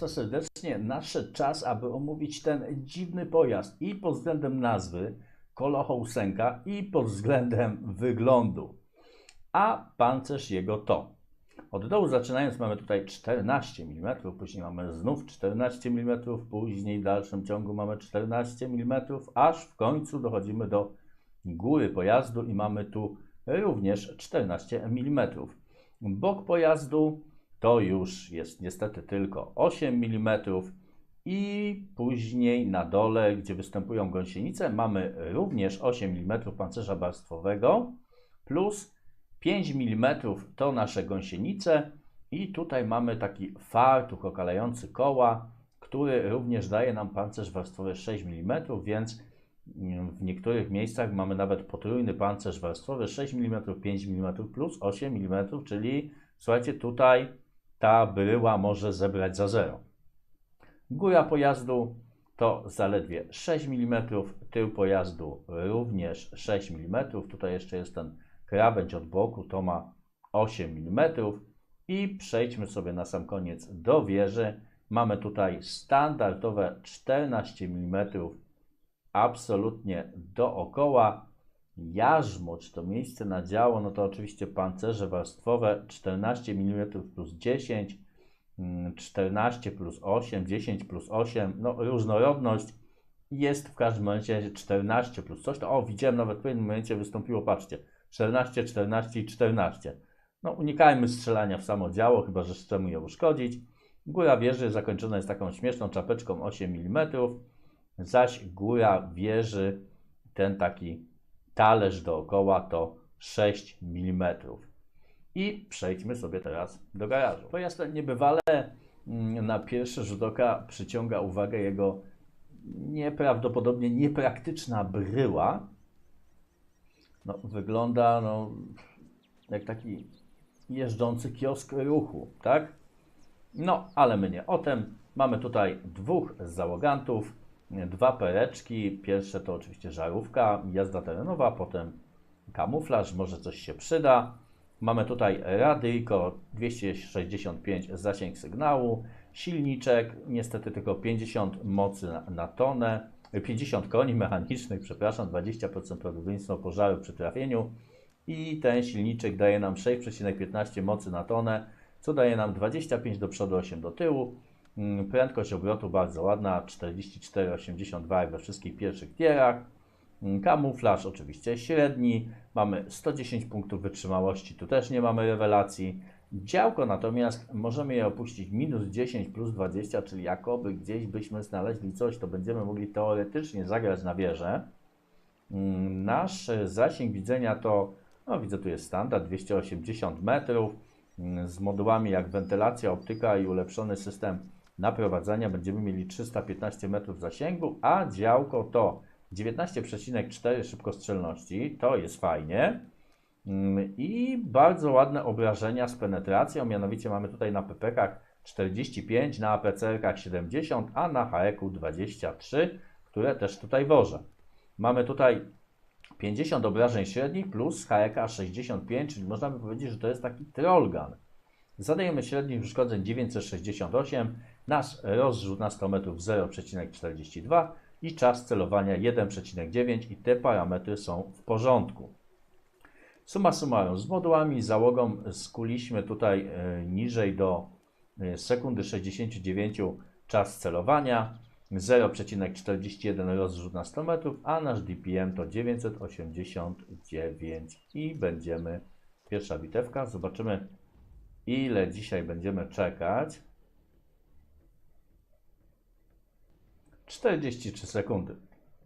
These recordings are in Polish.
Państwa serdecznie. Nadszedł czas, aby omówić ten dziwny pojazd i pod względem nazwy Kolohołsenka i pod względem wyglądu. A pancerz jego to. Od dołu zaczynając mamy tutaj 14 mm, później mamy znów 14 mm, później w dalszym ciągu mamy 14 mm, aż w końcu dochodzimy do góry pojazdu i mamy tu również 14 mm. Bok pojazdu to już jest niestety tylko 8 mm i później na dole, gdzie występują gąsienice, mamy również 8 mm pancerza warstwowego plus 5 mm to nasze gąsienice i tutaj mamy taki fartuch okalający koła, który również daje nam pancerz warstwowy 6 mm, więc w niektórych miejscach mamy nawet potrójny pancerz warstwowy 6 mm, 5 mm plus 8 mm, czyli słuchajcie, tutaj ta bryła może zebrać za zero. Góra pojazdu to zaledwie 6 mm, tył pojazdu również 6 mm. Tutaj jeszcze jest ten krawędź od boku, to ma 8 mm. I przejdźmy sobie na sam koniec do wieży. Mamy tutaj standardowe 14 mm absolutnie dookoła. Jarzmo, czy to miejsce na działo, no to oczywiście pancerze warstwowe 14 mm plus 10, 14 plus 8, 10 plus 8, no różnorodność jest w każdym momencie 14 plus coś. To, o, widziałem nawet w pewnym momencie wystąpiło, patrzcie, 14, 14 i 14. No unikajmy strzelania w samo działo, chyba że chcemy je uszkodzić. Góra wieży zakończona jest taką śmieszną czapeczką 8 mm, zaś góra wieży, ten taki talerz dookoła to 6 mm. I przejdźmy sobie teraz do garażu. Pojazd niebywale mm, na pierwszy rzut oka przyciąga uwagę jego nieprawdopodobnie niepraktyczna bryła. No, wygląda no, jak taki jeżdżący kiosk ruchu, tak? No, ale my nie o tym. Mamy tutaj dwóch załogantów, dwa pereczki. Pierwsze to oczywiście żarówka, jazda terenowa, potem kamuflaż, może coś się przyda. Mamy tutaj radyjko 265 zasięg sygnału, silniczek, niestety tylko 50 mocy na, na tonę, 50 koni mechanicznych, przepraszam, 20% prawdopodobieństwo pożaru przy trafieniu i ten silniczek daje nam 6,15 mocy na tonę, co daje nam 25 do przodu, 8 do tyłu. Mm, Prędkość obrotu bardzo ładna, 44,82 jak we wszystkich pierwszych tierach. Mm, Kamuflaż oczywiście średni, mamy 110 punktów wytrzymałości, tu też nie mamy rewelacji. Działko natomiast możemy je opuścić minus 10 plus 20, czyli jakoby gdzieś byśmy znaleźli coś, to będziemy mogli teoretycznie zagrać na wieżę. Mm, Nasz zasięg widzenia to, no widzę tu jest standard 280 metrów, z modułami jak wentylacja, optyka i ulepszony system naprowadzania będziemy mieli 315 metrów zasięgu, a działko to 19,4 szybkostrzelności, to jest fajnie. Mm, I bardzo ładne obrażenia z penetracją, mianowicie mamy tutaj na PPK 45, na APCR 70, a na HEK 23, które też tutaj wożę. Mamy tutaj 50 obrażeń średnich plus HEK 65, czyli można by powiedzieć, że to jest taki trollgun. Zadajemy średnich uszkodzeń 968, nasz rozrzut na 100 metrów 0,42 i czas celowania 1,9 i te parametry są w porządku. Suma summarum, z modułami, załogą skuliśmy tutaj e, niżej do e, sekundy 69 czas celowania, 0,41 rozrzut na 100 metrów, a nasz DPM to 989 i będziemy, pierwsza bitewka, zobaczymy ile dzisiaj będziemy czekać. 43 sekundy.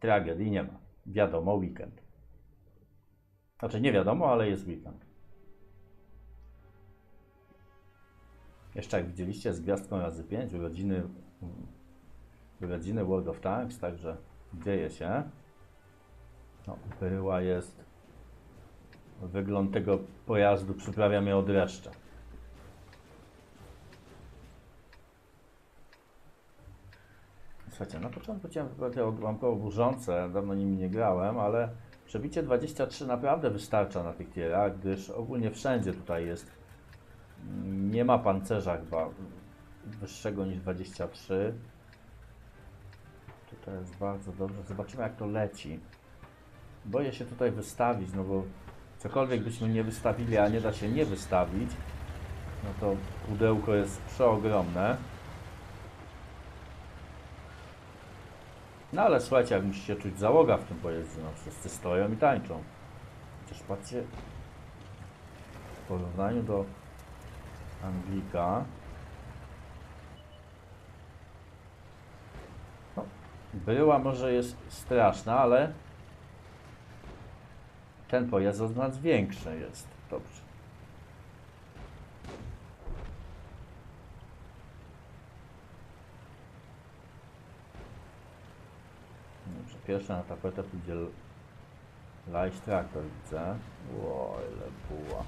Tragedii nie ma. Wiadomo, weekend. Znaczy nie wiadomo, ale jest weekend. Jeszcze jak widzieliście z gwiazdką razy 5 urodziny, urodziny World of Tanks, także dzieje się. No, była jest. Wygląd tego pojazdu przyprawia mnie od. Słuchajcie, na początku chciałem wybrać te odłamkowo burzące, dawno nimi nie grałem, ale przebicie 23 naprawdę wystarcza na tych tierach, gdyż ogólnie wszędzie tutaj jest, mm, nie ma pancerza chyba, wyższego niż 23. Tutaj jest bardzo dobrze. Zobaczymy jak to leci. Boję się tutaj wystawić, no bo cokolwiek byśmy nie wystawili, a nie da się nie wystawić, no to pudełko jest przeogromne. No ale słuchajcie, jak musi się czuć załoga w tym pojeździe, no wszyscy stoją i tańczą. Chociaż patrzcie, w porównaniu do Anglika, no, była może jest straszna, ale ten pojazd od nas większy jest. Dobrze. Dobrze, pierwsza na tapetę pójdzie Light Tractor, widzę. Ło, ile buła.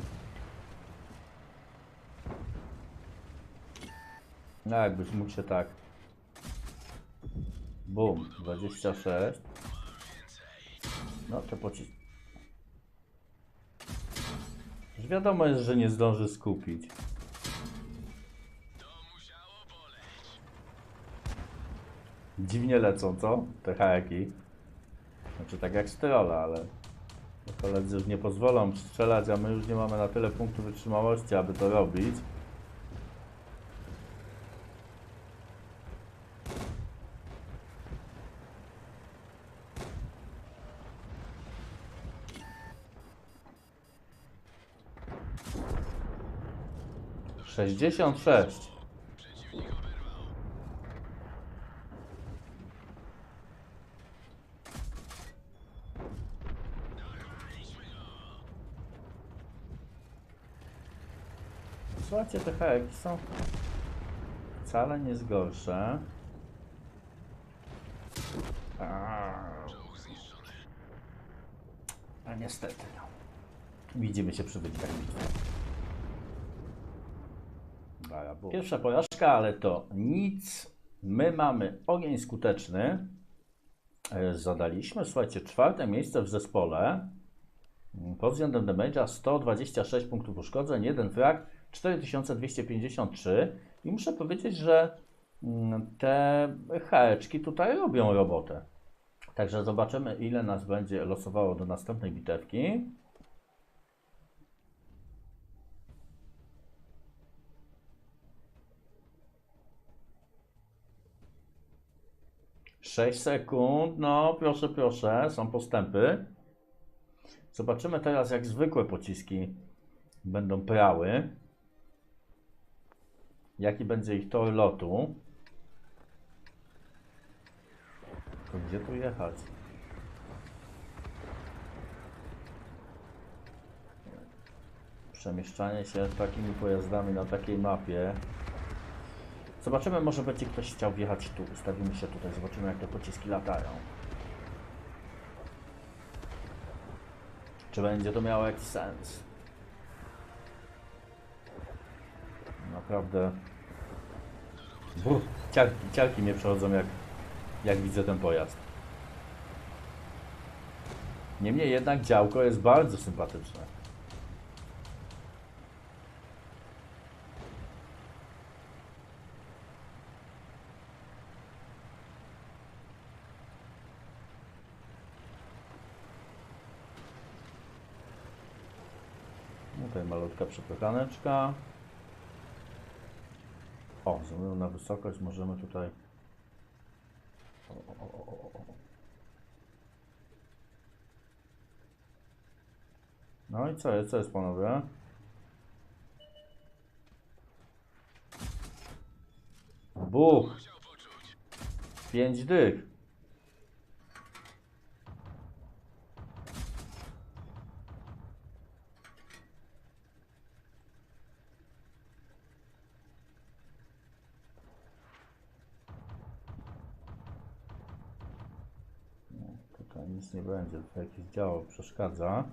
No jakbyś mógł się tak... Bum, 26. No to pocisk. Już wiadomo jest, że nie zdąży skupić. Dziwnie lecą, co? Te hajaki. Znaczy tak jak strola, ale koledzy już nie pozwolą strzelać, a my już nie mamy na tyle punktów wytrzymałości, aby to robić. Sześćdziesiąt sześć. Słuchajcie, te heki są wcale nie jest gorsze. Aaa. A niestety, no. Widzimy się przy wynikach. Pierwsza porażka, ale to nic. My mamy ogień skuteczny. E, Zadaliśmy, słuchajcie, czwarte miejsce w zespole. Pod względem damage'a 126 punktów uszkodzeń, jeden frag, 4253 i muszę powiedzieć, że mm, te haeczki tutaj robią robotę. Także zobaczymy ile nas będzie losowało do następnej bitewki. Sześć sekund, no proszę, proszę, są postępy. Zobaczymy teraz, jak zwykłe pociski będą prały. Jaki będzie ich tor lotu. To gdzie tu jechać? Przemieszczanie się takimi pojazdami na takiej mapie. Zobaczymy, może będzie ktoś chciał wjechać tu. Ustawimy się tutaj, zobaczymy jak te pociski latają. Czy będzie to miało jakiś sens? Naprawdę. Buch, ciarki, ciarki mnie przechodzą jak, jak widzę ten pojazd. Niemniej jednak działko jest bardzo sympatyczne. Malutka przepychaneczka. O, względu na wysokość możemy tutaj. No i co jest, co jest panowie? Buch! Pięć dych. Będzie, tutaj jakieś działo przeszkadza.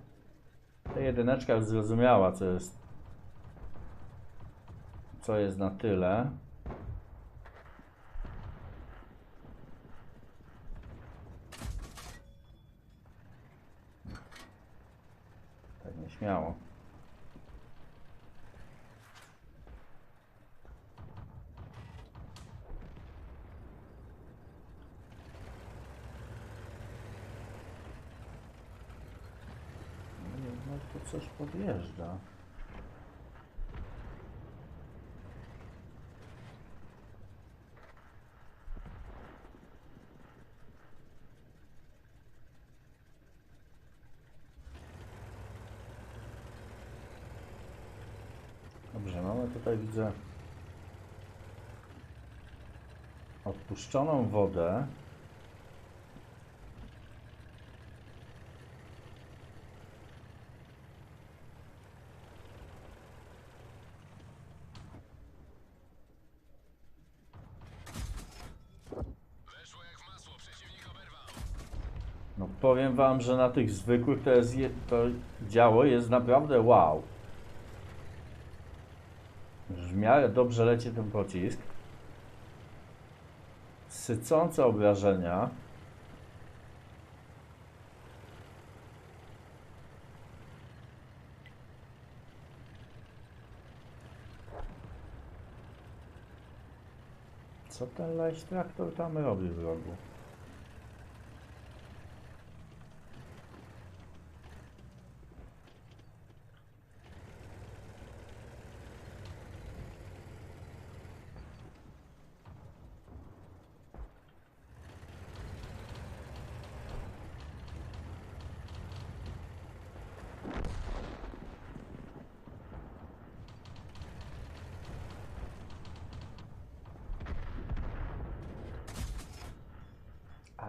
Ta jedyneczka już zrozumiała, co jest co jest na tyle. Tak nieśmiało. coś podjeżdża. Dobrze, mamy tutaj widzę odpuszczoną wodę. No wam, że na tych zwykłych to, jest, je- to działo jest naprawdę wow. W miarę dobrze leci ten pocisk. Sycące obrażenia. Co ten leś traktor tam robi w rogu?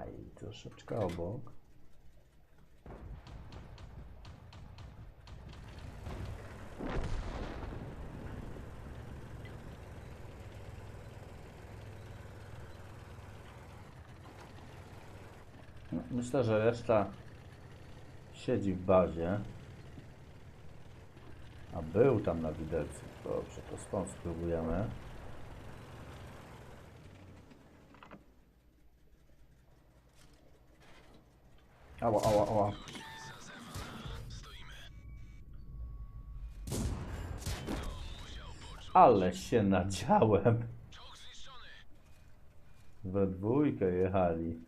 Aj, troszeczkę obok. No, Myślę, że reszta siedzi w bazie. A był tam na widelcu. Dobrze, to stąd spróbujemy. Ała, ała, ała. Ale się nadziałem. We dwójkę jechali.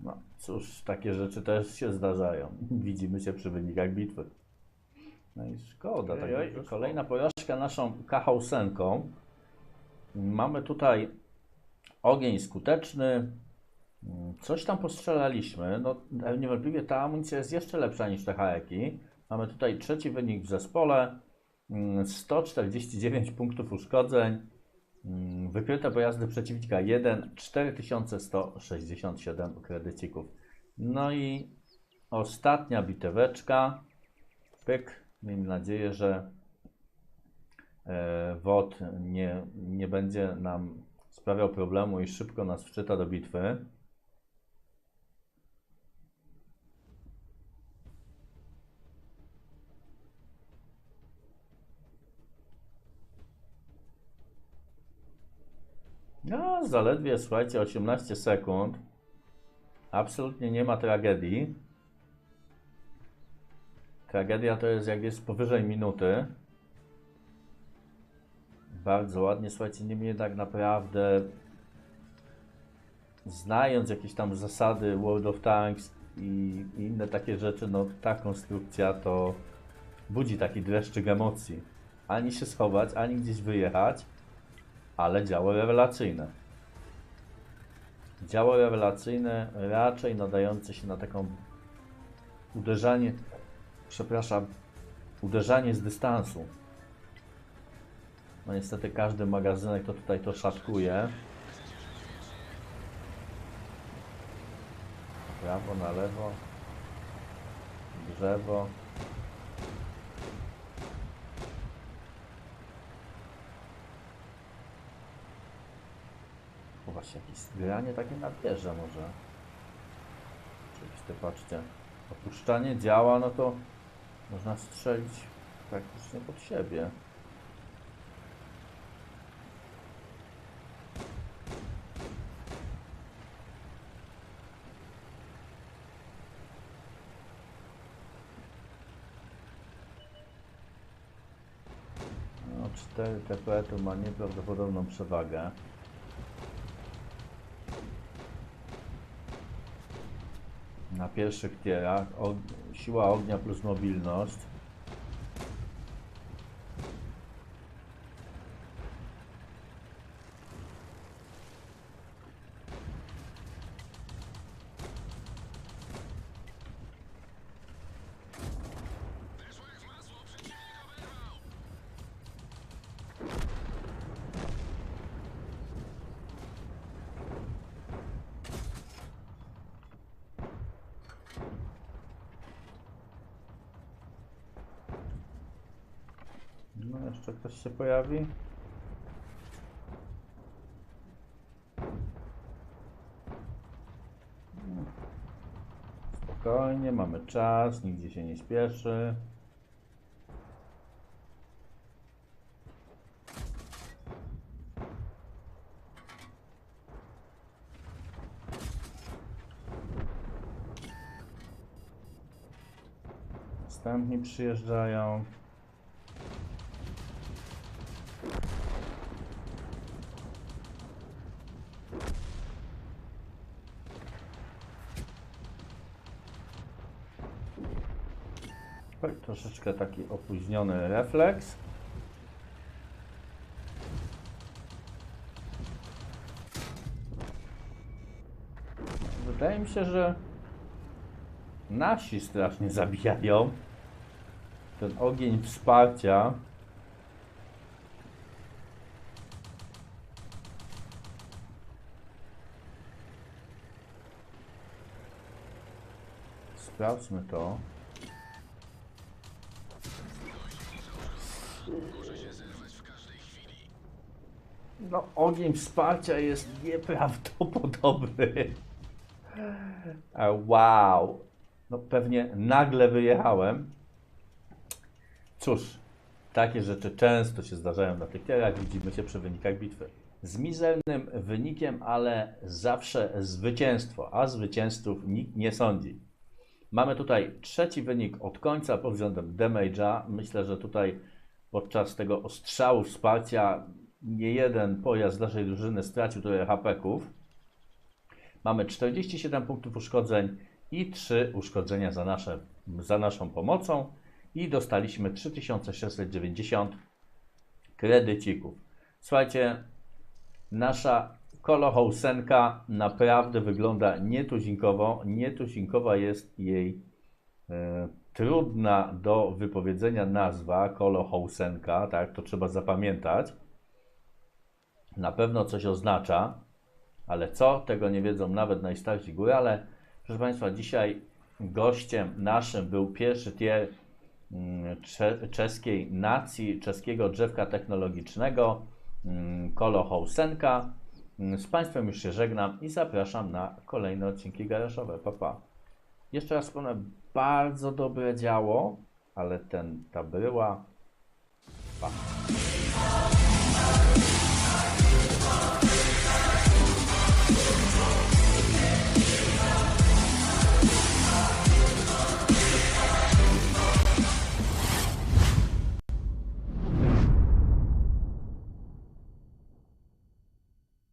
No cóż, takie rzeczy też się zdarzają. Widzimy się przy wynikach bitwy. No i szkoda. Tak dobrze. Kolejna porażka naszą Kachausenką. Mamy tutaj ogień skuteczny. Mm, Coś tam postrzelaliśmy. No, niewątpliwie ta amunicja jest jeszcze lepsza niż te haeki. Mamy tutaj trzeci wynik w zespole. Mm, 149 punktów uszkodzeń. Mm, Wykryte pojazdy przeciwnika 1, 4167 kredycików. No i ostatnia biteweczka. Pyk. Miejmy nadzieję, że e, WOD nie, nie będzie nam sprawiał problemu i szybko nas wczyta do bitwy. No, zaledwie, słuchajcie, 18 sekund. Absolutnie nie ma tragedii. Tragedia to jest jak jest powyżej minuty. Bardzo ładnie, słuchajcie, niemniej jednak naprawdę znając jakieś tam zasady World of Tanks i, inne takie rzeczy, no ta konstrukcja to budzi taki dreszczyk emocji. Ani się schować, ani gdzieś wyjechać, ale działo rewelacyjne. Działo rewelacyjne, raczej nadające się na taką uderzanie, przepraszam, uderzanie z dystansu. No niestety każdy magazynek to tutaj to szatkuje. Na prawo, na lewo. Drzewo. Właśnie jakieś zgranie takie nadjeżdża może. Oczywiście patrzcie. Opuszczanie działa, no to można strzelić praktycznie pod siebie. No, 4 TP to ma nieprawdopodobną przewagę. Na pierwszych tierach og- siła ognia plus mobilność. Jeszcze ktoś się pojawi. Spokojnie, mamy czas, nigdzie się nie spieszy. Następni przyjeżdżają. Troszeczkę taki opóźniony refleks. Wydaje mi się, że nasi strasznie zabijają. Ten ogień wsparcia. Sprawdźmy to. No, ogień wsparcia jest nieprawdopodobny. Wow. No pewnie nagle wyjechałem. Cóż, takie rzeczy często się zdarzają na tych tierach, widzimy się przy wynikach bitwy. Z mizernym wynikiem, ale zawsze zwycięstwo, a zwycięzców nikt nie sądzi. Mamy tutaj trzeci wynik od końca pod względem damage'a. Myślę, że tutaj podczas tego ostrzału wsparcia nie jeden pojazd naszej drużyny stracił trochę HP-ków. Mamy 47 punktów uszkodzeń i 3 uszkodzenia za, nasze, za naszą pomocą i dostaliśmy 3690 kredycików. Słuchajcie, nasza kolohousenka naprawdę wygląda nietuzinkowo. Nietuzinkowa jest jej e, trudna do wypowiedzenia nazwa kolohousenka, tak, to trzeba zapamiętać. Na pewno coś oznacza, ale co, tego nie wiedzą nawet najstarsi górale. Proszę Państwa, dzisiaj gościem naszym był pierwszy tier mm, cze- czeskiej nacji, czeskiego drzewka technologicznego, mm, Kolo Housenka. Mm, Z Państwem już się żegnam i zapraszam na kolejne odcinki garażowe. Pa, pa. Jeszcze raz wspomnę, bardzo dobre działo, ale ten, ta bryła, pa.